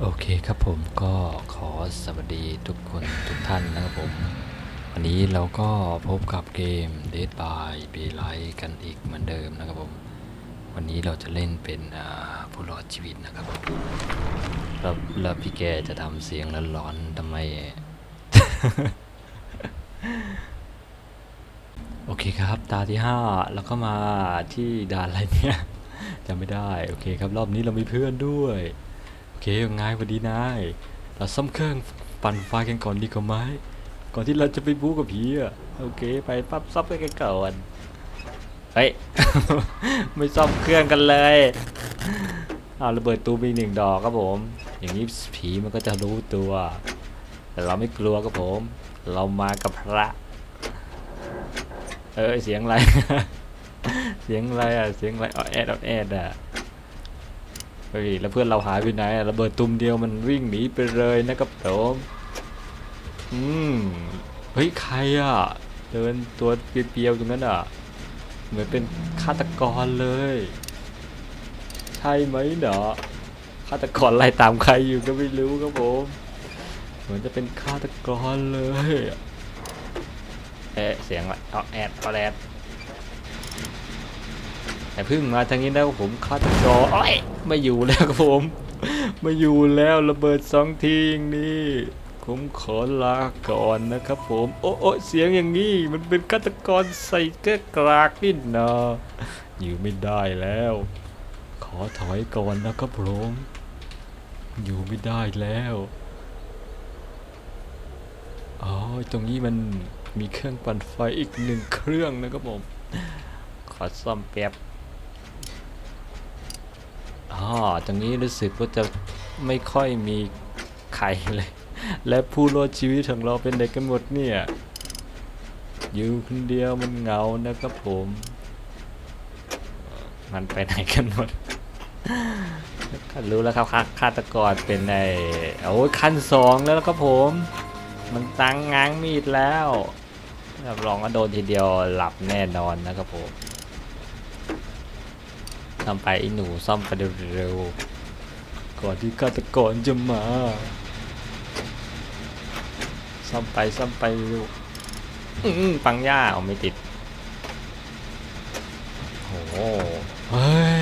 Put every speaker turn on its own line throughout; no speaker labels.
โอเคครับผมก็ขอสวัสดีทุกคนทุกท่านนะครับผม วันนี้เราก็พบกับเกม Dead by Daylight กันอีกเหมือนเดิมนะครับผม วันนี้เราจะเล่นเป็นอ่าผู้รอดชีวิตนะครับผมแล้วแล้วพี่แกจะทำเสียงร้อนๆทำไม โอเคครับตาที่ 5 แล้วก็มาที่ด่านอะไรเนี่ยจำไม่ได้ โอเคครับรอบนี้เรามีเพื่อนด้วยโอ เคง่ายพอดีนาย เราซ่อมเครื่องปั่นไฟกันก่อนดีกว่าไหมก่อนที่เราจะไปบู๊กับผีอะโอเค ไปปั๊บซ่อมเครื่องกันก่อนเฮ้ย ไม่ซ่อมเครื่องกันเลยเอาระเบิดตูมอีกหนึ่งดอกครับผม อย่างนี้ผีมันก็จะรู้ตัว แต่เราไม่กลัวครับผม เรามากับพระ เออเสียงอะไร เสียงอะไรอะ เสียงอะไรออแอดออแอดอะ เฮ้ยแล้วเพื่อนเราหายไปไหนระเบิดตุ่มเดียวมันวิ่งหนีไปเลยนะครับผมอืมเฮ้ยใครอะเดินตัวเปียวๆตรงนั้นอะ เหมือนเป็นฆาตกรเลย ใช่ไหมเนาะฆาตกรไล่ตามใครอยู่ก็ไม่รู้ครับผมเหมือนจะเป็นฆาตกรเลยเอ๊ะเสียงอะไรเอาแอดเอาแอดแต่เพึ่งมาทางนี้แล้วผมฆาตกรอ้อย ไม่อยู่แล้วครับผม ไม่อยู่แล้วระเบิดสองทีอย่างนี้ผมขอลาก่อนนะครับผม โอ้โอเสียงอย่างนี้ มันเป็นฆาตกรใส่แก้กรากนี่นะอยู่ไม่ได้แล้ว ขอถอยก่อนนะครับผมอยู่ไม่ได้แล้วอ๋อตรงนี้มันมีเครื่องปั่นไฟอีกหนึ่งเครื่องนะครับผม ขอซ่อมแป๊บ อ๋อตรงนี้รู้สึกว่าจะไม่ค่อยมีใครเลย และผู้รอดชีวิตของเราเป็นเด็กกันหมดเนี่ยอยู่คนเดียวมันเหงานะครับผม มันไปไหนกันหมดรู้แล้วครับฆาฆาตกรเป็นไอ้โอ้ยขั้นสองแล้วครับผม มันตั้งง้างมีดแล้วรับรองว่าโดนทีเดียวหลับแน่นอนนะครับผม ทำไปไอ้หนูซ่อมไปเร็วๆก่อนที่ฆาตกรจะมา ซ่อมไปซ่อมไปเร็วอื้อหือปังย่าเอาไม่ติดโอ้โหเฮ้ย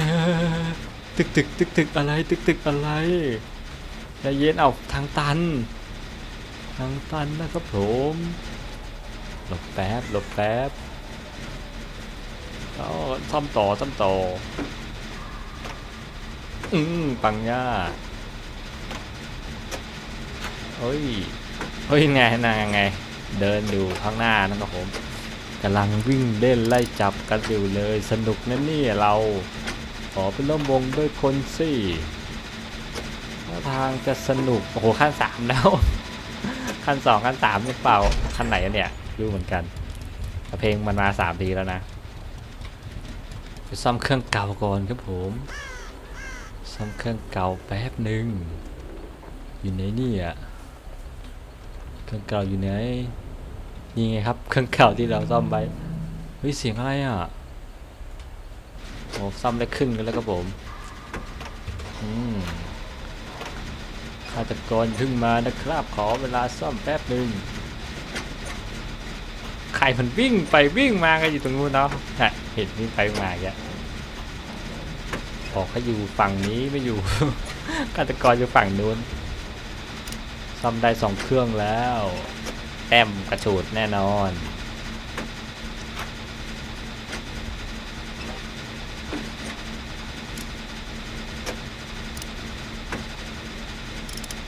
ตึกตึกตึกตึกอะไรตึกตึกอะไรใจเย็นเอาทางตัน ทางตันนะครับผมหลบแป๊บหลบแป๊บเอาซ่อมต่อซ่อมต่อ อืมปังย่าเฮ้ย เฮ้ยไงนางไง เดินอยู่ข้างหน้านะครับผมกำลังวิ่งเล่นไล่จับกันอยู่เลย สนุกนะเนี่เรา ขอเป็นร่วมวงด้วยคนสิทางจะสนุก โอ้โหขั้นสามแล้ว ขั้นสองขั้นสามหรือเปล่า ขั้นไหนเนี่ยรู้เหมือนกัน เพลงมันมาสามทีแล้วนะไปซ่อมเครื่องเก่าก่อนครับผม ซ่อมเครื่องเก่าแป๊บหนึ่งอยู่ไหนนี่ยเครื่องเก่าอยู่ไหนนี่ไงครับเครื่องเก่าที่เราซ่อมไปเฮ้ยเสียงอะไรอะโอ้ซ่อมได้ครึ่งกันแล้วครับผมอืมฆาตกรเพิ่งมานะครับขอเวลาซ่อมแป๊บหนึ่งใครมันวิ่งไปวิ่งมากันอยู่ตรงนู้นเนาะเห็นวิ่งไปมาอย่างเงี้ย บอกเขาอยู่ฝั่งนี้ไม่อยู่ ฆาตกรอยู่ฝั่งนู้นซ่อมได้สองเครื่องแล้วแต้มกระชูดแน่นอน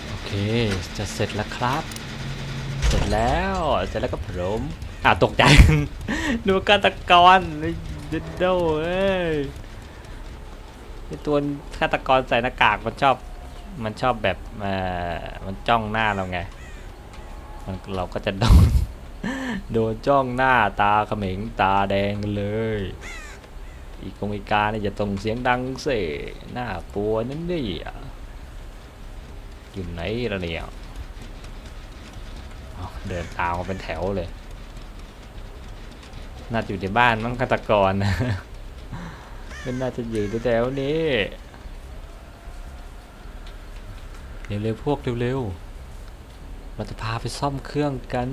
โอเคจะเสร็จแล้วครับ เสร็จแล้ว เสร็จแล้วก็ผมอะตกใจดูฆาตกรเด็ดโดเอ้ย ไอตัวฆาตกรใส่หน้ากากมันชอบ มันชอบแบบเออมันจ้องหน้าเราไง มันเราก็จะโดน โดนจ้องหน้าตาเขม็งตาแดงเลย อีกกงอีกาเนี่ยจะตรงเสียงดังเสหน้าปัวนั่นดิอยู่ไหนละเนี่ยเดินตามมาเป็นแถวเลย น่าจะอยู่ในบ้านมั้งฆาตกรนะ มันน่าจะอยู่แถวๆนี้เร็วๆพวกเร็วๆเราจะพาไปซ่อมเครื่องกัน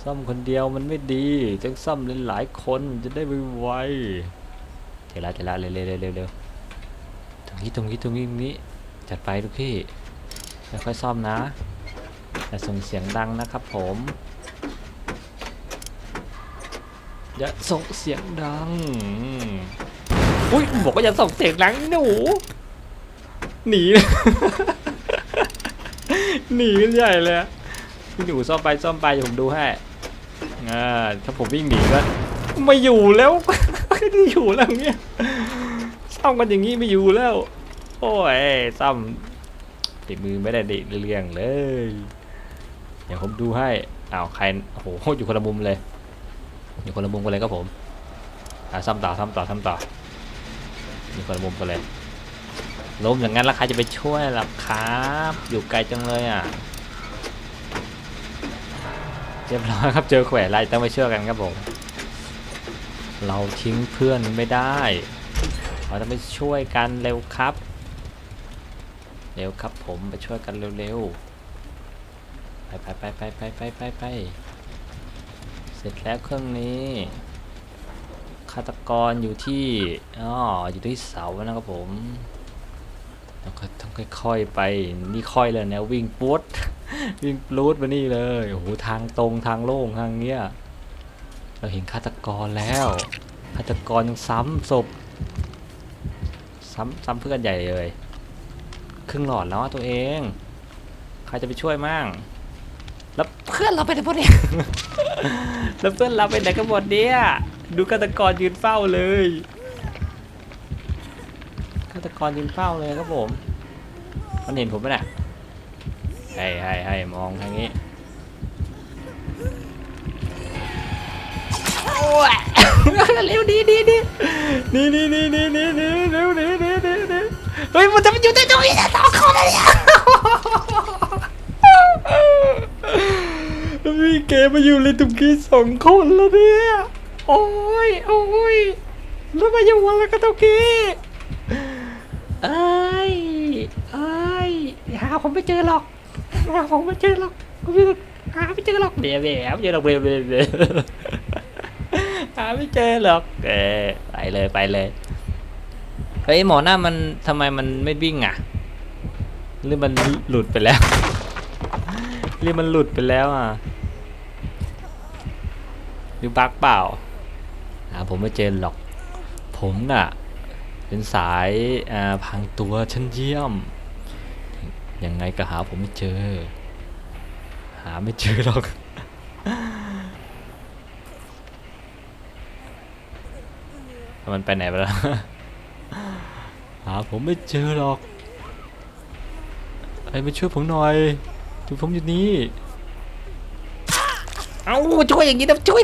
ซ่อมคนเดียวมันไม่ดีต้องซ่อมหลายๆคนจะได้ไวๆเดี๋ยวละเฉละเร็วๆเร็วๆเร็วๆตรงนี้ตรงนี้ตรงนี้ตรงนี้จัดไปลูกพี่ค่อยๆซ่อมนะอย่าส่งเสียงดังนะครับผม อย่าส่งเสียงดัง อุ้ยบอกว่าอย่าส่งเสียงดังหนูหนีหนีกันใหญ่เลยพี่หนูซ่อมไปซ่อมไปเดี๋ยวผมดูให้อ่าถ้าผมวิ่งหนีก็ไม่อยู่แล้วไม่ได้อยู่แล้วเนี่ยซ่อมกันอย่างนี้ไม่อยู่แล้ว โอ้ยซ่อมติดมือไม่ได้ดิเรื่องเลย เดี๋ยวผมดูให้อ้าวใครโอ้โหอยู่คนละมุมเลย อยู่คนละมุมกันเลยครับผมอ่าซ่อมต่อซ่อมต่อซ่อมต่ออยู่คนละมุมกันเลยล้มอย่างนั้นแล้วใครจะไปช่วยล่ะครับ อยู่ไกลจังเลยอะเรียบร้อยครับเจอแขวนอะไรต้องไปเชื่อกันครับผมเราทิ้งเพื่อนไม่ได้เราต้องไปช่วยกันเร็วครับ เร็วครับผมไปช่วยกันเร็วๆไปไปไปไปไปไปไปไป เสร็จแล้วเครื่องนี้ฆาตกรอยู่ที่อ๋ออยู่ที่เสานะครับผมแล้วก็ต้องค่อยๆไปนี่ค่อยเลยนะวิ่งปุ๊ดวิ่งปลูดมานี่เลยโอ้โหทางตรงทางโล่งทางเนี้ยเราเห็นฆาตกรแล้วฆาตกรยังซ้ำศพซ้ำซ้ำเพื่อนใหญ่เลยครึ่งหลอดแล้วตัวเอง ใครจะไปช่วยมั่ง แล้วเพื่อนเราไปไหนหมดเนี่ย แล้วเพื่อนเราไปไหนกันหมดเนี่ย ดูฆาตกรยืนเฝ้าเลยฆาตกรยืนเฝ้าเลยครับผม มันเห็นผมไหมเนี่ยให้ให้ให้มองทางนี้โอ้ยเร็วดีดีดีนี่นี่นี่นี่นี่นี่เร็วดีดีดีดีเฮ้ยมันจะมาอยู่ในตรงนี้นะสองคนเลยเนี่ย มีเกมมาอยู่เลยตรงนี้สองคนแล้วเนี่ย โอ้ยโอ้ยแล้วมาอยู่วันละก็ตรงนี้เอ้ยเอ้ยหาผมไม่เจอหรอกหาผมไม่เจอหรอกหาไม่เจอหรอกเดี๋ยเดี๋ยไม่เจอหรอกเดี๋ยเดี๋ยเดี๋ยหาไม่เจอหรอกเออไปเลยไปเลยเฮ้ยหมอหน้ามันทำไมมันไม่วิ่งอะหรือมันหลุดไปแล้วหรือมันหลุดไปแล้วอะ หรือบั๊กเปล่าหาผมไม่เจอหรอก ผมน่ะ เป็นสายอ่าพังตัวชั้นเยี่ยม ยังไงก็หาผมไม่เจอ หาไม่เจอหรอกมันไปไหนไปแล้ว หาผมไม่เจอหรอกไอ้มาช่วยผมหน่อยดูผมอยู่นี่ เอาช่วยอย่างนี้นะช่วย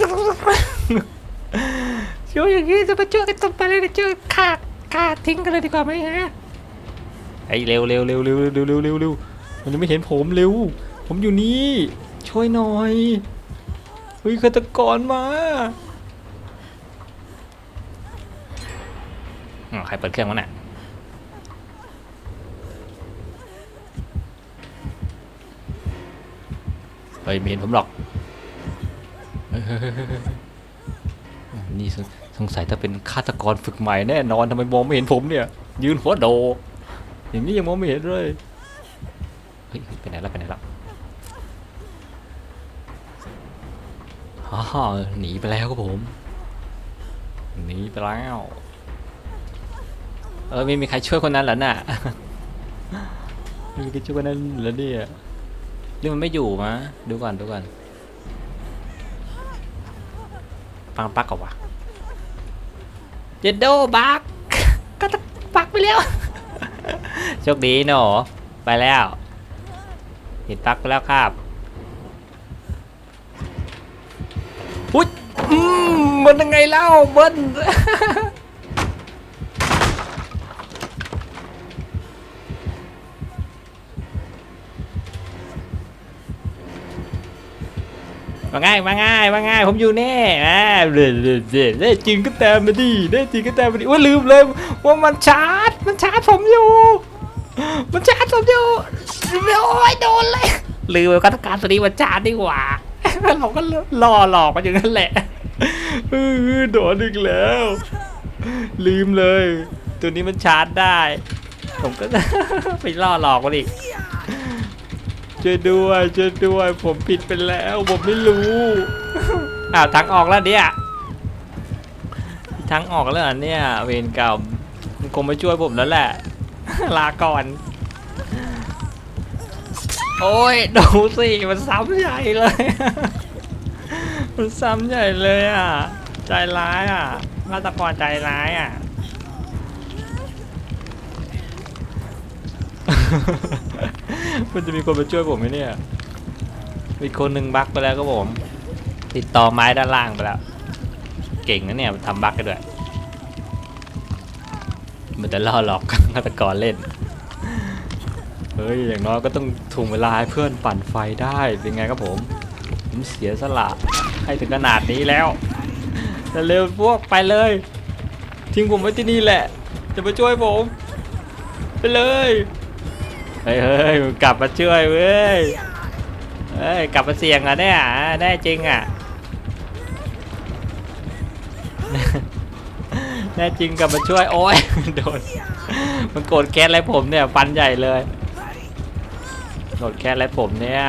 ช่วยอย่างนี้จะมาช่วยกันต่อไปเลยนะช่วยฆ่าฆ่าทิ้งกันเลยดีกว่าไหมฮะไอเร็วเร็วเร็วเร็วเร็วเร็วเร็วเร็วเร็วมันยังไม่เห็นผมเร็ว ผมอยู่นี่ช่วยหน่อยเฮ้ยฆาตกรมาใครเปิดเครื่องวะเนี่ยเฮ้ยไม่เห็นผมหรอก นี่สงสงสัยถ้าเป็นฆาตกรฝึกใหม่แน่นอนทำไมมองไม่เห็นผมเนี่ย ยืนหัวโด อย่างนี้ยังมองไม่เห็นเลย เฮ้ยไปไหนแล้วไปไหนแล้วฮ่าหนีไปแล้วครับผม หนีไปแล้ว เออไม่มีใครช่วยคนนั้นเหรอน่ะไม่มีใครช่วยคนนั้นเหรอเนี่ยหรือมันไม่อยู่มะดูก่อนดูก่อน ปังปักกับวะเจดโดบักก็ตะปักไปแล้วโชคดีหนูไปแล้วติดปักไปแล้วครับอุ้ยมมันยังไงเล่าเบิ้ล มาง่ายมาง่ายมาง่ายผมอยู่แน่อ่าเด็ดเด็ดเด็ดได้จริงก็ตามมาดิได้จริงก็ตามมาดิว่าลืมเลยว่ามันชาร์จมันชาร์จผมอยู่ มันชาร์จผมอยู่โอ้ยโดนเลยลืมกัตการตัวนี้มันชาร์จดีกว่าเราก็ล่อหลอกมันอย่างนั้นแหละเออโดนอีกแล้ว ลืมเลย ตัวนี้มันชาร์จได้ ผมก็ไปล่อหลอกมันอีก ช่วยด้วยช่วยด้วยผมผิดไปแล้ว ผมไม่รู้อ้าทางออกแล้วเนี่ยทางออกแล้วเนี่ย เวรกรรมมันคงไม่ช่วยผมแล้วแหละ ลาก่อน โอ้ยดูสิมันซ้ำใหญ่เลย มันซ้ำใหญ่เลยอะ ใจร้ายอะฆาตกรใจร้ายอะ มันจะมีคนมาช่วยผมไหมเนี่ย มีคนหนึ่งบักไปแล้วก็ผม ติดต่อไม้ด้านล่างไปแล้ว เก่งนะเนี่ยทำบักกันด้วย มันจะล่อหลอกฆาตกรเล่น เฮ้ย อย่างน้อยก็ต้องถ่วงเวลาให้เพื่อนปั่นไฟได้ เป็นไงครับผม ผมเสียสละให้ถึงขนาดนี้แล้วเร็วพวกไปเลย ทิ้งผมไว้ที่นี่แหละ จะมาช่วยผม ไปเลย เฮ้ยเฮ้ยกลับมาช่วยเว้ยเฮ้ยกลับมาเสี่ยงอะเนี่ยได้จริงอะแน่จริงกลับมาช่วยโอ้ยโดนมันโกรธแค้นอะไรผมเนี่ยฟันใหญ่เลยโกรธแค้นอะไรผมเนี่ย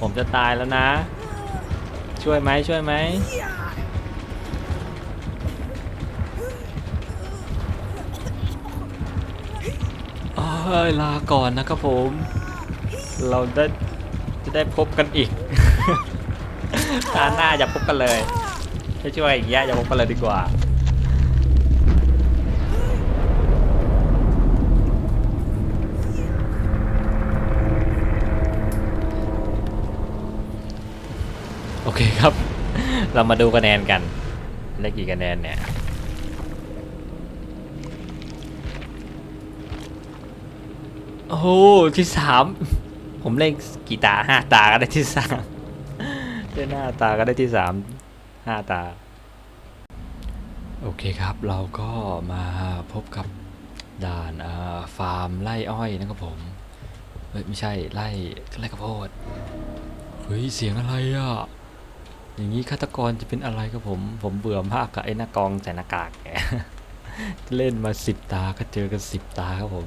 ผมจะตายแล้วนะ ช่วยไหมช่วยไหม ยลาก่อนนะครับผม เราได้จะได้พบกันอีกตาหน้าอย่าพบกันเลยให้ช่วยอย่างเงี้ยอย่าพบกันเลยดีกว่าโอเคครับ เรามาดูคะแนนกัน ได้กี่คะแนนเนี่ย โอ้โหที่สามผมเล่นกี่ตาห้าตาก็ได้ที่สามเล่นห้าตาก็ได้ที่สามห้าตา โอเคครับเราก็มาพบกับด่านาฟาร์มไร่อ้อยนะครับผมเฮ้ยไม่ใช่ไร่ไร่ข้าวโพดเฮ้ยเสียงอะไรอะอย่างนี้ฆาตกรจะเป็นอะไรครับผม ผมเบื่อมากกับไอ้หน้ากองใส่หน้ากากแกเล่นมาสิบตาก็เจอกันสิบตาครับผม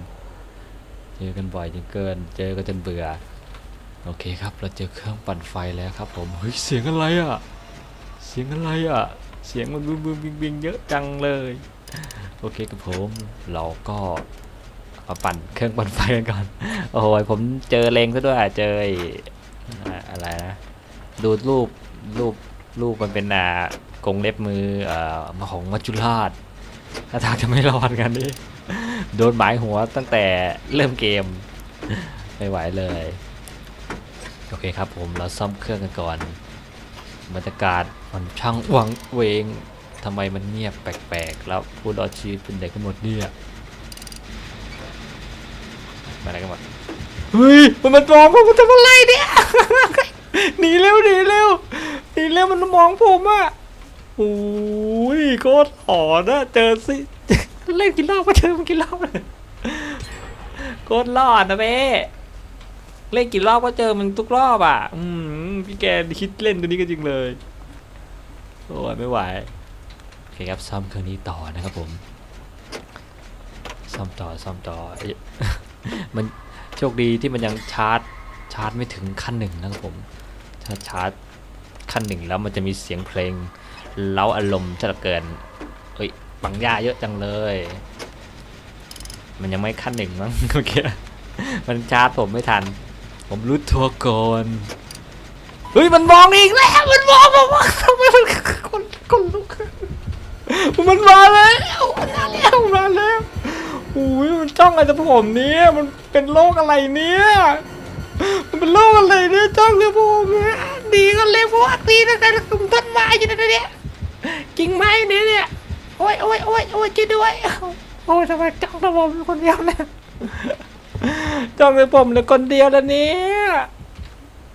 เจอกันบ่อยจนเกิน เจอกันจนเบื่อ โอเคครับ เราเจอเครื่องปั่นไฟแล้วครับผม เฮ้ย เสียงอะไรอะ เสียงอะไรอะ เสียงมันบึ้มบึ้มบิงบิงเยอะจังเลย โอเคครับผม เราก็มาปั่นเครื่องปั่นไฟกันก่อน โอ้ยผมเจอเลงซะด้วยเจอไอ้อ่าอะไรนะ ดูรูปรูปรูปมันเป็นอ่ากงเล็บมือเอ่อมาของมัจจุราชถ้าทางจะไม่รอดกันนี่ โดนหมายหัวตั้งแต่เริ่มเกม ไม่ไหวเลย โอเคครับผมเราซ่อมเครื่องกันก่อนบรรยากาศมันช่างหวังเวงทำไมมันเงียบแปลกๆ แล้วผู้รอดชีวิตเป็นเด็กกันหมดเนี่ยมาอะไรกันหมดเฮ้ยมันมันมองผมมันทำอะไรเนี่ยหนีเร็วหนีเร็วหนีเร็วมันมองผมอะโอ้ยโคตรหอนอะเจอสิ เล่นกี่รอบก็เจอมันกี่รอบเลยโคตรรอดนะเบ้เล่นกี่รอบก็เจอมันทุกรอบอะ อืมพี่แกคิดเล่นตัวนี้ก็จริงเลย โอ้ยไม่ไหว โอเคครับซ่อมเครื่องนี้ต่อนะครับผม ซ่อมต่อซ่อมต่อ มันโชคดีที่มันยังชาร์จชาร์จไม่ถึงขั้นหนึ่งนะครับผมถ้าชาร์จขั้นหนึ่งแล้วมันจะมีเสียงเพลงเล้าอารมณ์จะเกิน เอ้ยบังยาเยอะจังเลย มันยังไม่ขั้นหนึ่งมั้งโอเคมันชาร์จผมไม่ทัน ผมรู้ตัวก่อนเฮ้ยมันมองอีกแล้วมันมองผมว่าทำไมมันคนคนลุกมันมาแล้วมันมาแล้วมาแล้วโอ้ยมันจ้องอะไรจะผมเนี่ยมันเป็นโรคอะไรเนี่ยมันเป็นโรคอะไรเนี่ยจ้องเลยผมเนี่ยดีก็เลยพวกดีนะแต่คุมต้นไม้อยู่นะเนี่ยกิ่งไม้เนี่ยเนี่ย โอ้ยโอ้ยโอ้ยโอ้ยช่วยด้วยโอ้ยทำไมจ้องแต่ผมคนเดียวเนี่ยจ้องแต่ผมเลยคนเดียวแล้วเนี่ย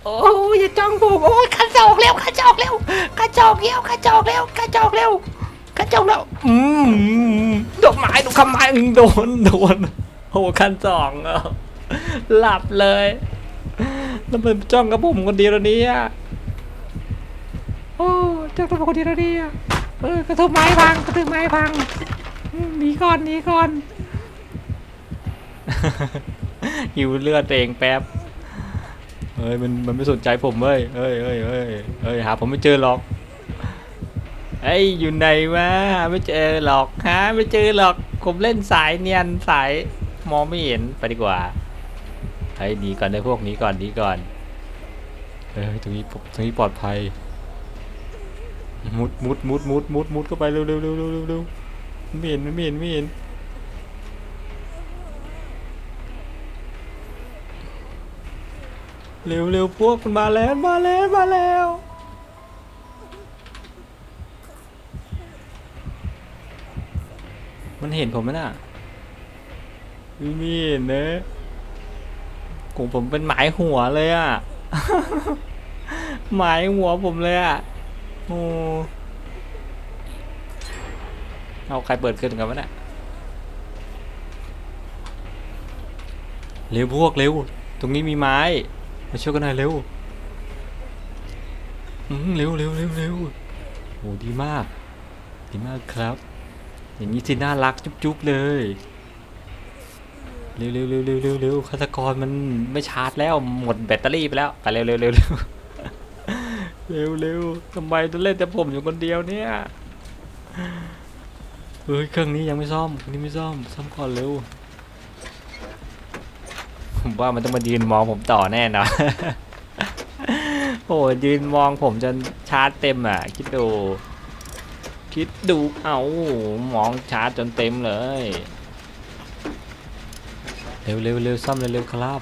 โอ้ยอย่าจ้องผมโอ้ยขันจอกเร็วขันจอกเร็วขันจอกเร็วขันจอกเร็วขันจอกเร็วขันจอกเร็วอืมดอกไม้ดอกคำไม้อืมโดนโดนโหขั้นสองเออหลับเลยแล้วมันจ้องกับผมคนเดียวแล้วเนี่ยโอ้จ้องกับผมคนเดียวแล้วเนี่ย เออกระทุบไม้พังกระทุบไม้พังหนีก่อนหนีก่อนหิวเลือดเองแป๊บเฮ้ยมันมันไม่สนใจผมเว้ยเฮ้ยเฮ้ยเฮ้ยเฮ้ยหาผมไม่เจอหรอกเอ้ยอยู่ไหนวะไม่เจอหรอกฮะไม่เจอหรอกผมเล่นสายเนียนสายมองไม่เห็นไปดีกว่าเฮ้ยหนีก่อนได้พวกนี้ก่อนหนีก่อนเฮ้ยตรงนี้ตรงนี้ปลอดภัย มุดมุดมุดมุดมุดมุดเข้าไปเร็วเร็วเร็วเร็วเร็วเร็วไม่เห็นไม่เห็นไม่เห็นเร็วเร็วพวกมันมาแล้วมาแล้วมาแล้วมันเห็นผมไหมน่ะไม่มีเห็นนะผมผมเป็นหมายหัวเลยอะหมายหัวผมเลยอะ โอ้เอาใครเปิดขึ้นกันวะเนี่ยเร็วพวกเร็ว ตรงนี้มีไม้ มาช่วยกันหน่อยเร็วเร็วเร็วเร็วเร็วโอ้ดีมาก ดีมากครับ อย่างนี้สิน่ารักจุ๊บๆเลย เร็วเร็วเร็วเร็วเร็วเร็วฆาตกรมันไม่ชาร์จแล้วหมดแบตเตอรี่ไปแล้ว ไปเร็วเร็วเร็ว เร็วเร็วทำไมต้องเล่นแต่ผมอยู่คนเดียวเนี่ยเฮ้ยเครื่องนี้ยังไม่ซ่อมเครื่องนี้ไม่ซ่อมซ่อมก่อนเร็วผมว่ามันต้องมายืนมองผมต่อแน่นอนโอ้ยืนมองผมจนชาร์จเต็มอะ คิดดู คิดดูเอามองชาร์จจนเต็มเลย เร็วเร็วเร็วซ่อมเร็วเร็วครับ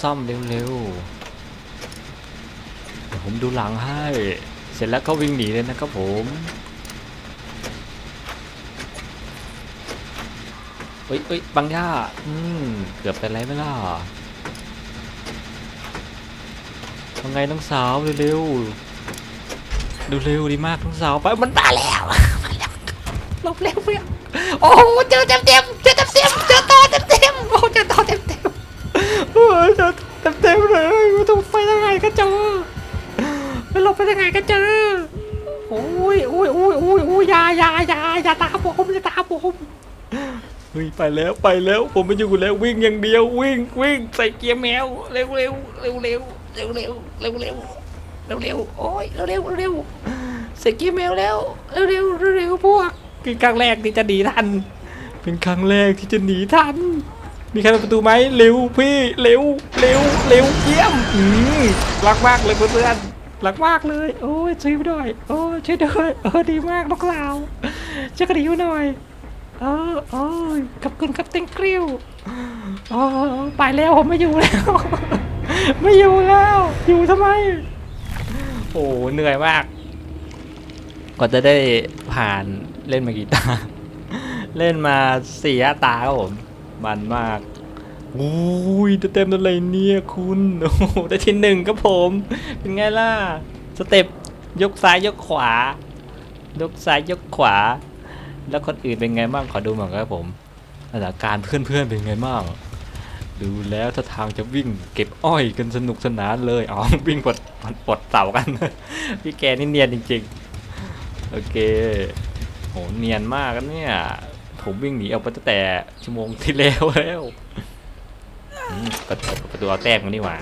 ซ่อมเร็วเร็ว เดี๋ยวผมดูหลังให้ เสร็จแล้วก็วิ่งหนีเลยนะครับผมเอ้ยเอ้ยบังย่าอืมเกือบเป็นไรไหมล่ะทำไงน้องสาวเร็วๆดูเร็วดีมากน้องสาวไปมันมาแล้วมาแล้วลบเร็วเพื่อนโอ้โหเจอเต็มเต็มเจอเต็มเต็มเจอต่อเต็มเต็มโอ้เจอต่อเต็มเต็มโอ้เจอเต็มเต็มเลยม่ต้องไปทางไหนก็เจอ ไม่หลบไปทางไหนก็เจอโอ้ยโอ้ยโอ้ยโอ้ยโอ้ยยายายายาตาผมยาตาผมเฮ้ยไปแล้วไปแล้วผมไม่อยู่แล้ววิ่งอย่างเดียววิ่งวิ่งใส่เกียร์แมวเร็วเร็วเร็วเร็วเร็วเร็วเร็วเร็วเร็วเร็วโอ้ยเร็วเร็วเร็วใส่เกียร์แมวแล้วเร็วเร็วเร็วเร็วพวกเป็นครั้งแรกที่จะหนีทัน เป็นครั้งแรกที่จะหนีทัน มีใครเปิดประตูไหมเร็วพี่เร็วเร็วเร็วเยี่ยมอืมรักมากเลยเพื่อน ๆรักมากเลย โอ้ยช่วยด้วย โอ้ยช่วยด้วยเออดีมากลูกสาวช่วยกันดิวหน่อยเออเออขอบคุณครับเต็งกริ้วเออไปแล้วผมไม่อยู่แล้ว ไม่อยู่แล้ว อยู่ทำไม โอ้เหนื่อยมากกว่าจะได้ผ่านเล่นมากี่ตา เล่นมาสี่ตาครับผม มันมาก อุ้ยเต็มๆอะไรเนี่ยคุณโอ้ได้ที่หนึ่งครับผม เป็นไงล่ะ สเต็ปยกซ้ายยกขวา ยกซ้ายยกขวา แล้วคนอื่นเป็นไงบ้างขอดูหน่อยครับผมสถานการณ์เพื่อนๆเป็นไงบ้างดูแล้วถ้าทางจะวิ่งเก็บอ้อยกันสนุกสนานเลยอ๋อวิ่งปลดปลดเสากัน พี่แกนี่เนียนจริงๆ โอเคโหเนียนมากนะเนี่ย ผมวิ่งหนีออกไปตั้งแต่ชั่วโมงที่แล้วแล้ว อืมประตูประตูเอาแต้มกันนี่หว่า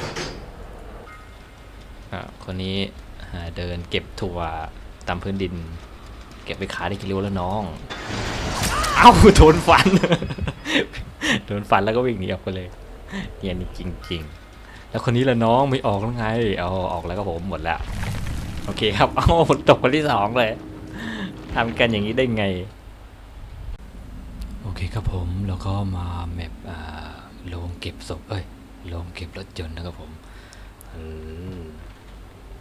คนนี้เดินเก็บถั่วตามพื้นดิน เก็บไปขายได้กิโลแล้วน้อง เอ้าโดนฟัน โดนฟันแล้วก็วิ่งหนีออกไปเลยเนี่ยนจริง ๆ แล้วคนนี้ละน้องไม่ออกแล้วไง เอาออกแล้วก็ผมหมดแล้วโอเคครับ เอาผมตกคนที่สองเลยทำกันอย่างนี้ได้ไง โอเคครับผมแล้วก็มาแมปอ่า โรงเก็บศพเอ้ยโรงเก็บรถยนต์นะครับผม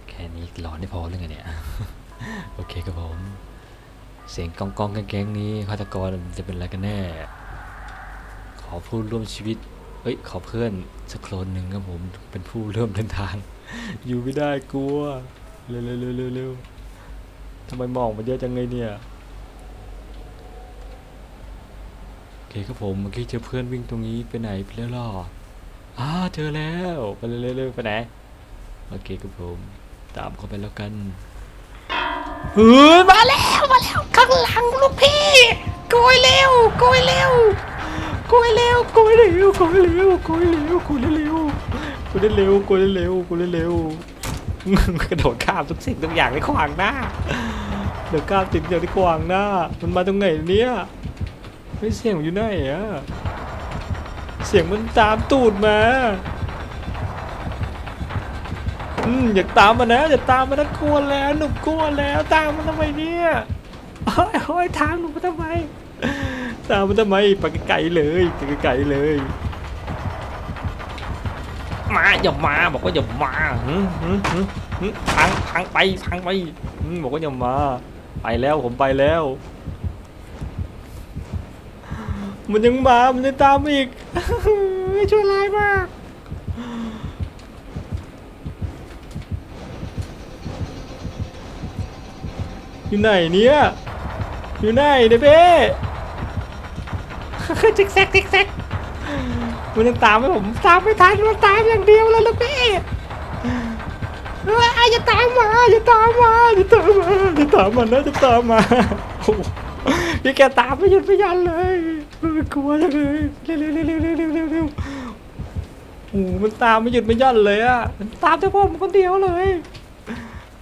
แค่นี้หลอนได้พอเรื่องไงเนี่ย โอเคครับผม เสียงกองกองแก๊งนี้ฆาตกรจะเป็นอะไรกันแน่ ขอผู้ร่วมชีวิตเฮ้ย ขอเพื่อนสักคนหนึ่งครับผม เป็นผู้เริ่มเดินทาง อยู่ไม่ได้กลัว เร็วเร็วเร็วเร็วทำไมมองมันเยอะจังเลยเนี่ย เคครับผมเมื่อกี้เจอเพื่อนวิ่งตรงนี้ไปไหนไปแล้วล่ะอ้าเจอแล้วไปเร็วๆไปไหนโอเคครับผมตามเข้าไปแล้วกันเฮ้ยมาแล้วมาแล้วข้างหลังลูกพี่โกยเร็วโกยเร็วโกยเร็วโกยเร็วโกยเร็วโกยเร็วโกยเร็วโกยเร็วโกยเร็วโกยเร็วกระโดดข้ามทุกสิ่งทุกอย่างในขวางหน้าเดี๋ยวข้ามสิ่งทุกอย่ที่ขวางหน้ามันมาตรงไหนเนี่ย ไม่เสียงอยู่ไหนอะเสียงมันตามตูดมาอืมอยากตามมานะอย่าตามมานะกลัวแล้วหนูกลัวแล้วตามมาทำไมเนี่ยโอ้ยโอ้ยตามหนูมาทำไม ตามมาทำไมไปไกลๆเลยไปไกลๆเลยมาอย่ามาบอกว่าอย่ามาหึหึหึหึพังพังไปพังไปบอกว่าอย่ามา ไปแล้วผมไปแล้ว มันยังมา มันยังตามมาอีกช่วยร้ายมาก อยู่ไหนเนี่ย อยู่ไหนเนี่ยเบ้จิกแซกจิกแซกมันยังตามไม่ผมตามไม่ทันมันตามอย่างเดียวแล้วลูกพี่เอ้ยอย่าตามมาอย่าตามมาอย่าตามมาอย่าตามมานะอย่าตามมาโอ้โหพี่แกตามไม่หยุดไม่ยั้นเลย เออกลัวจังเลยเร็วเร็วเร็วเร็วเร็วเร็วเร็วเร็วโอ้โหมันตามไม่หยุดไม่ยั้นเลยอะมันตามแต่ผมคนเดียวเลย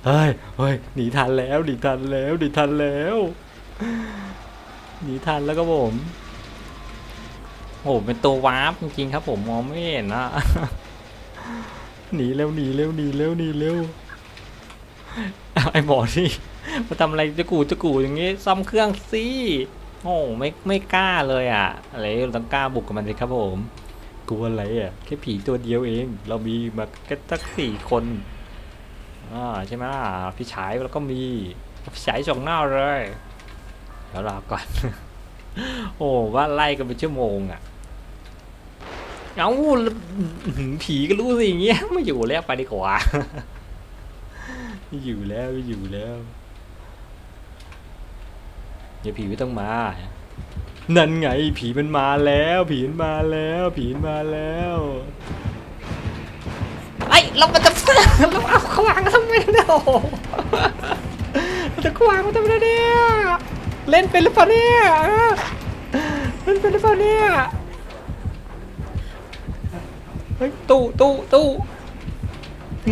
เฮ้ยเฮ้ยหนีทันแล้วหนีทันแล้วหนีทันแล้วหนีทันแล้วก็ผมโอ้โหเป็นตัววาร์ปจริงๆครับ ผมมองไม่เห็นนะหนีเร็วหนีเร็วหนีเร็วหนีเร็วเอาไอ้หมอนี่มาทำอะไรจะกูจะกูอย่างงี้ซ่อมเครื่องสิ โอ้ไม่ไม่กล้าเลยอะ อะไรเราต้องกล้าบุกกับมันเลยครับผมกลัวอะไรอะแค่ผีตัวเดียวเอง เรามีมาแค่ตั้งสี่คนอ่าใช่ไหมล่ะพี่ชายแล้วก็มีพี่ชายสองหน้าเลยเดี๋ยวรอก่อน โอ้ว่าไล่กันเป็นชั่วโมงอะเอาผีก็รู้สิอย่างเงี้ยไม่อยู่แล้วไปดีกว่าไม่อยู่แล้วไม่อยู่แล้ว เดี๋ยวผีไม่ต้องมา นั่นไงผีมันมาแล้ว ผีมันมาแล้ว ผีมันมาแล้วไอ้ยเรามันจะเราเอาขวางทำไมเนี่ยโอ้โหเราจะขวางมันทำไมเนี่ยเล่นเป็นหรือเปล่าเนี่ยเออเล่นเป็นหรือเปล่าเนี่ยเฮ้ยตู้ตู้ตู้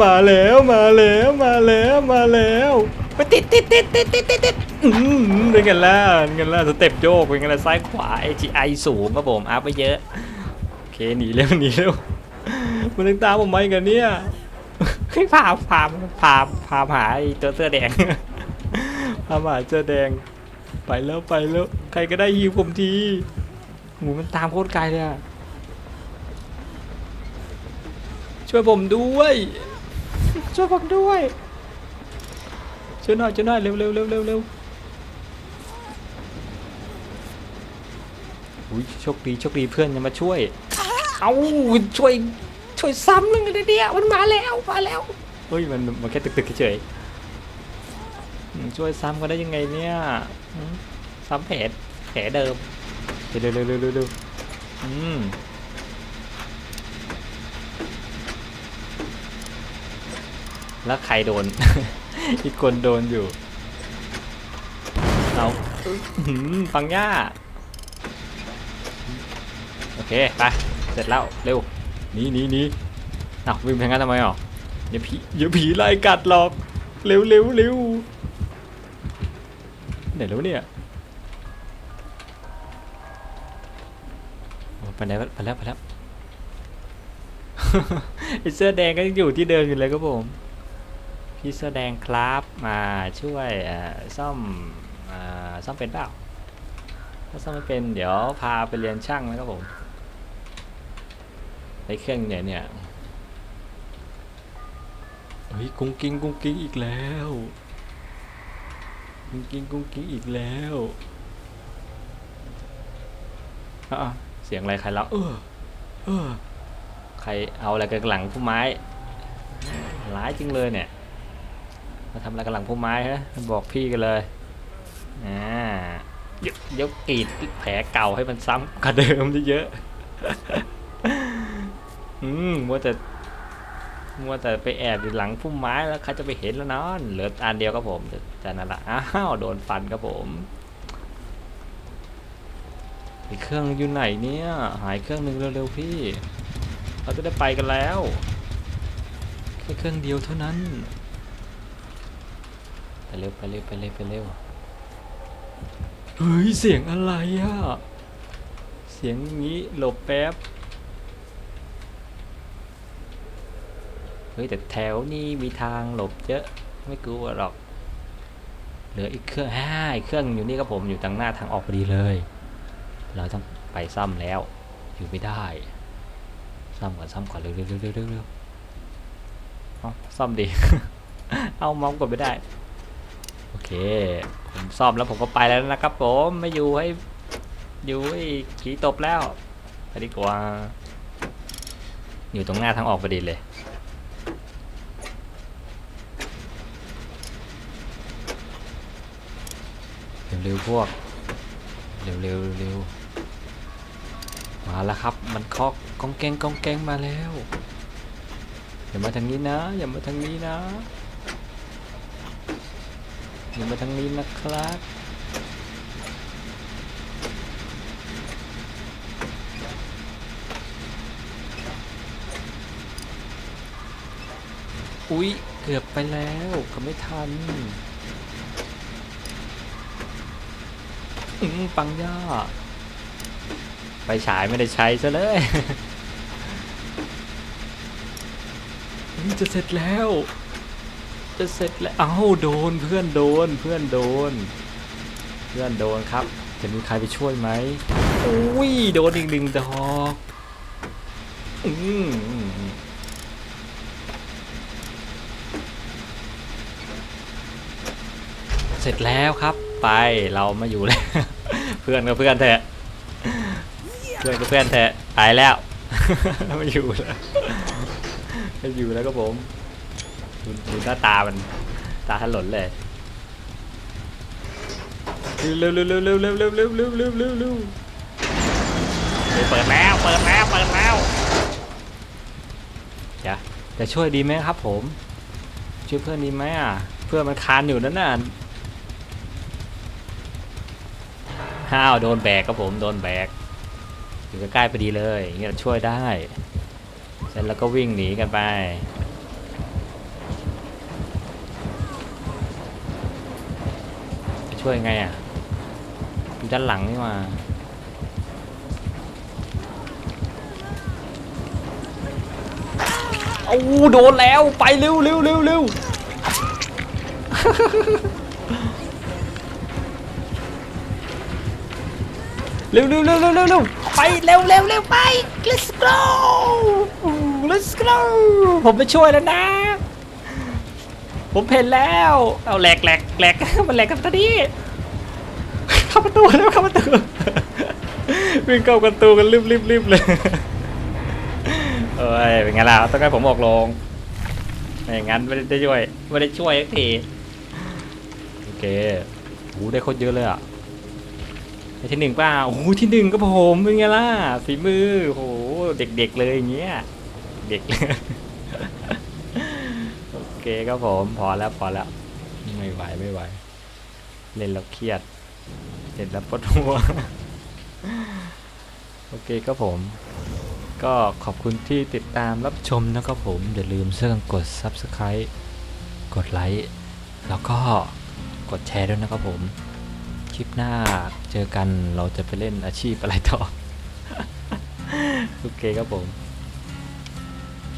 มาแล้วมาแล้วมาแล้วมาแล้ว ไปติดติดติดติดติดติดติดอืมเป็นไงล่ะเป็นไงล่ะสเต็ปโยกเป็นไงล่ะซ้ายขวา AGI สูงครับผมอัพไปเยอะ โอเคหนีเร็วหนีเร็วมันยังตามผมมาอีกเหรอเนี่ยเฮ้ยพาพาพาพาหาไอ้ตัวเสื้อแดงพามาหาเสื้อแดง ไปแล้วไปแล้วใครก็ได้ยิวผมทีหมูมันตามโคตรไกลเลยอะช่วยผมด้วย ช่วยผมด้วย ช่วยหน่อยช่วยหน่อยเร็วเร็วเร็วเร็วเร็วอุ้ยโชคดีโชคดีเพื่อนยังมาช่วย เอาช่วยช่วยซ้ำหนึ่งเลยเนี่ยมันมาแล้วมาแล้วเฮ้ยมันมันแค่ตึกตึกเฉยๆอืมช่วยซ้ำกันได้ยังไงเนี่ยอืมซ้ำแผลแผลเดิมเร็วเร็วเร็วเร็วเร็วอืมแล้วใครโดน อีกคนโดนอยู่ เอาอื้อหือฟังย่า โอเค ไป เสร็จแล้ว เร็วหนีหนีหนีเอาวิ่งไปทางนั้นทำไมอะเดี๋ยวผีเดี๋ยวผีไล่กัดหรอก เร็วเร็วเร็วไหนแล้วเนี่ยโอ้ไปไหนวะไปแล้วไปแล้วไอเสื้อแดงก็ยังอยู่ที่เดิมอยู่เลยครับผม พี่เสื้อแดงครับมาช่วยเอ่อซ่อมเอ่อซ่อมเป็นเปล่าถ้าซ่อมไม่เป็นเดี๋ยวพาไปเรียนช่างนะครับผมไอ้เครื่องเนี่ยเนี่ยเฮ้ยกุ้งกิ้งกุ้งกิ้งอีกแล้วกุ้งกิ้งกุ้งกิ้งอีกแล้วอะเสียงอะไรใครแล้วเออเออใครเอาอะไรกันหลังพุ่มไม้ร้ายจริงเลยเนี่ย มาทำอะไรกันหลังพุ่มไม้ฮะบอกพี่กันเลยอ่าเดี๋ยวเดี๋ยวกรีดแผลเก่าให้มันซ้ำกว่าเดิมเยอะๆอืมมัวแต่มัวแต่ไปแอบอยู่หลังพุ่มไม้แล้วใครจะไปเห็นแล้วนอนเหลืออันเดียวครับผมแต่นั่นละอ้าวโดนฟันครับผมอีกเครื่องอยู่ไหนเนี่ยหายเครื่องหนึ่งเร็วๆพี่เราจะได้ไปกันแล้วแค่เครื่องเดียวเท่านั้น เร็วไปเร็วไปเร็วไปเร็วเฮ้ย เสียงอะไรอะเสียงอย่างนี้หลบแป๊บ เฮ้ย แต่แถวนี้มีทางหลบเยอะ ไม่กลัวหรอก เหลืออีกเครื่องฮ่าอีกเครื่องอยู่นี่ครับผมอยู่ทางหน้าทางออกพอดีเลย เราต้องไปซ่อมแล้ว อยู่ไม่ได้ซ่อมก่อนซ่อมก่อนเร็วเร็วเร็วเร็วเร็วเร็วเอาซ่อมดิเอาเมาส์กดไม่ได้ โอเค ผมซ่อมแล้วผมก็ไปแล้วนะครับผมไม่อยู่ให้อยู่ให้ผีตบแล้วไปดีกว่า อยู่ตรงหน้าทางออกพอดีเลยเร็วๆพวก เร็วๆเร็วมาแล้วครับ มันเคาะกองแกงกองแกงมาแล้ว อย่ามาทางนี้นะ อย่ามาทางนี้นะ อย่ามาทางนี้นะครับอุ๊ย เกือบไปแล้วก็ไม่ทันอืมปังย่าไปฉายไม่ได้ใช้ซะเลยจะเสร็จแล้ว จะเสร็จแล้วเอ้าโดนเพื่อนโดนเพื่อนโดน เพื่อนโดนครับ จะมีใครไปช่วยไหมอุ้ยโดนอีกหนึ่งดอกอืมเสร็จแล้วครับ ไปเรามาอยู่แล้ว เพื่อนก็เพื่อนเถอะเพื่อนก็เพื่อนเถอะตายแล้วไม่อยู่แล้วไม่อยู่แล้วก็ผม ดูดูหน้าตามันตาถลนเลยเร็วเร็วเร็วเร็วเร็วเร็วเร็วเร็วเร็วเร็วเร็วเฮ้ยเปิดแล้วเปิดแล้วเปิดแล้วจะจะช่วยดีไหมครับ ผม ช่วยเพื่อนดีไหมอะ เพื่อนมันคานอยู่นั่นน่ะห้าวโดนแบกครับผมโดนแบกอยู่ใกล้ๆพอดีเลยอย่างเงี้ยช่วยได้เสร็จแล้วก็วิ่งหนีกันไปจะ ช่วยไงอะอยู่ด้านหลังนี่มาเอาโดนแล้วไปเร็วเร็วเร็วเร็วเร็วเร็วเร็วเร็วเร็วไปเร็วเร็วเร็วไป let's go let's go ผมไปช่วยแล้วนะ ผมเห็นแล้ว เอาแหลกแหลกแหลกมันแหลกกันตอนนี้เข้าประตูแล้วเข้าประตูวิ่งเข้าประตูกันรีบรีบรีบเลยเอ้ยเป็นไงล่ะต้องให้ผมออกลงไม่อย่างนั้นไม่ได้ช่วยไม่ได้ช่วยสักทีโอเคโหได้โคตรเยอะเลยอะได้ที่หนึ่งเปล่าโอ้โหที่หนึ่งก็ผมเป็นไงล่ะฝีมือโอ้โหเด็กๆเลยอย่างเงี้ยเด็กโอ เคครับผม พอแล้วพอแล้ว ไม่ไหวไม่ไหว เล่นแล้วเครียดเล่นแล้วปวดหัว โอเคครับผม ก็ขอบคุณที่ติดตามรับชมนะครับผม อย่าลืมเสื่อกด Subscribe กดไลค์แล้วก็กดแชร์ด้วยนะครับผม คลิปหน้าเจอกันเราจะไปเล่นอาชีพอะไรต่อ โอเคครับผม